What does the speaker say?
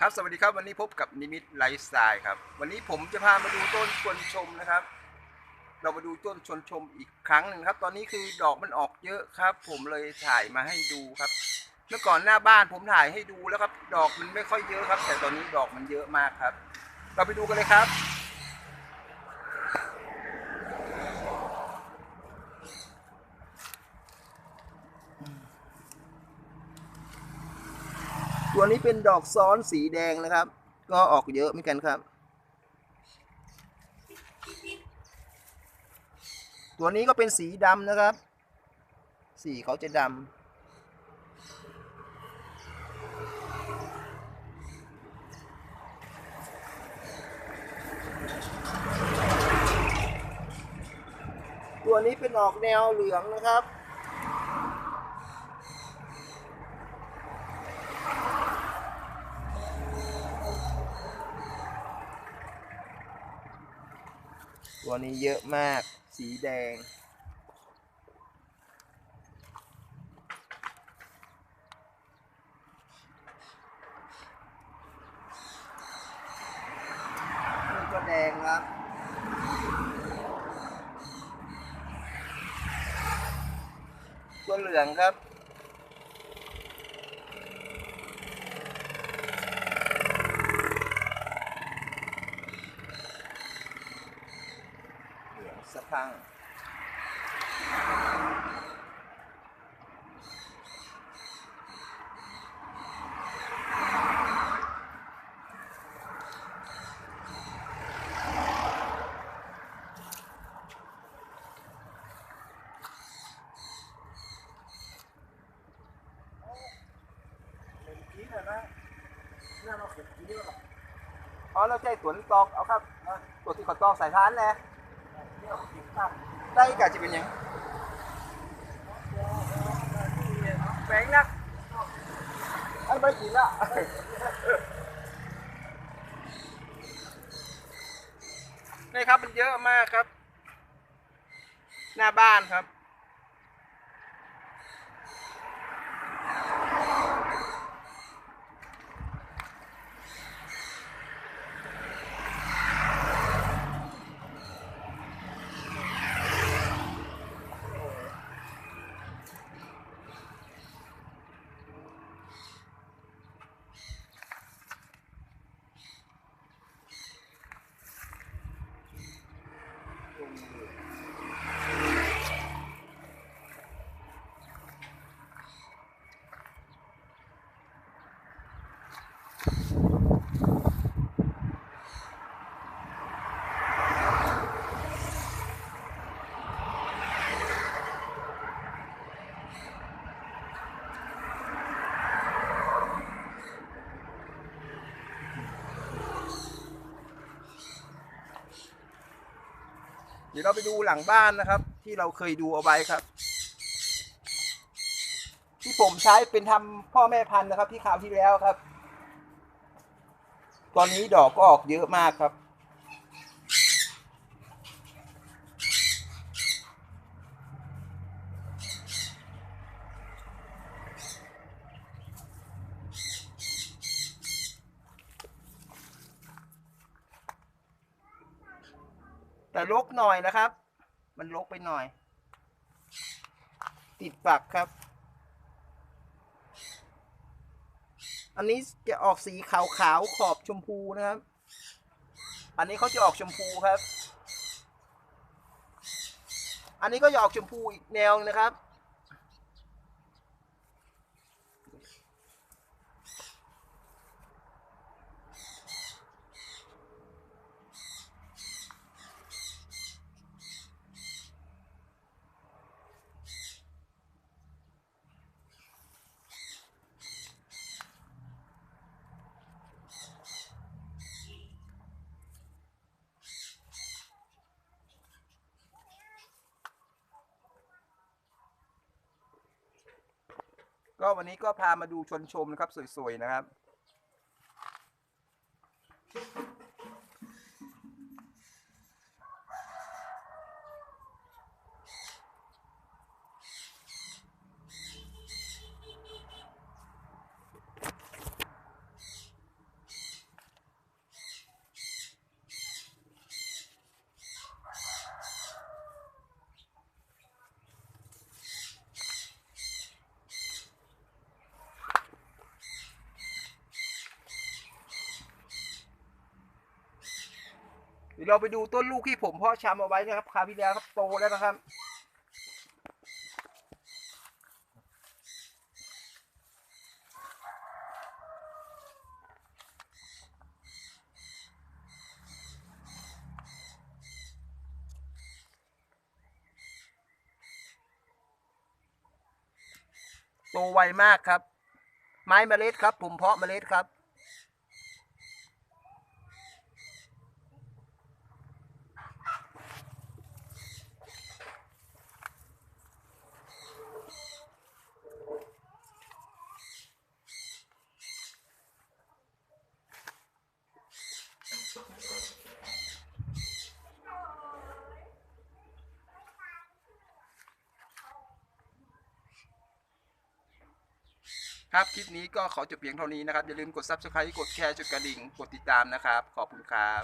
ครับสวัสดีครับวันนี้พบกับนิมิตไลฟ์สไตล์ครับวันนี้ผมจะพามาดูต้นชวนชมนะครับ เรามาดูต้นชวนชมอีกครั้งหนึ่งครับ ตอนนี้คือดอกมันออกเยอะครับ ผมเลยถ่ายมาให้ดูครับ เมื่อก่อนหน้าบ้านผมถ่ายให้ดูแล้วครับ ดอกมันไม่ค่อยเยอะครับ แต่ตอนนี้ดอกมันเยอะมากครับ เราไปดูกันเลยครับ ตัวนี้เป็นดอกซ้อนสีแดงนะครับ ก็ออกเยอะเหมือนกันครับ ตัวนี้ก็เป็นสีดำนะครับ สีเขาจะดำตัวนี้เป็นออกแนวเหลืองนะครับ ตัวนี้เยอะมากสีแดง นี่ก็แดงครับตัวเหลืองครับ เหลือง สะพรัง อ๋อเราใช้สวนตอกเอาครับตัวที่เขาตอกสายพานแหละ ได้กะจะเป็นหยังแปลงนักอันไปกินละนี่ครับมันเยอะมากครับ หน้าบ้านครับ ดี๋ยวเราไปดูหลังบ้านนะครับ ที่เราเคยดูเอาไว้ครับ ที่ผมใช้เป็นทำพ่อแม่พันธุ์นะครับ ที่คราวที่แล้วครับ ตอนนี้ดอกก็ออกเยอะมากครับ แต่ลกหน่อยนะครับ มันลกไปหน่อย ติดปักครับ อันนี้จะออกสีขาวขาวๆขอบชมพูนะครับ อันนี้เขาจะออกชมพูครับ อันนี้ก็จะออกชมพูอีกแนวนะครับ ก็วันนี้ก็พามาดูชนชมนะครับสวยๆนะครับ เราไปดูต้นลูกที่ผมเพาะชำเอาไว้นะครับคราวที่แล้วครับโตแล้วนะครับ โตไวมากครับ ไม้เมล็ดครับ ผมเพาะเมล็ดครับ ครับ คลิปนี้ก็ขอจบเพียงเท่านี้นะครับ อย่าลืมกด subscribe กดแชร์ กดกระดิ่ง กดติดตามนะครับ ขอบคุณครับ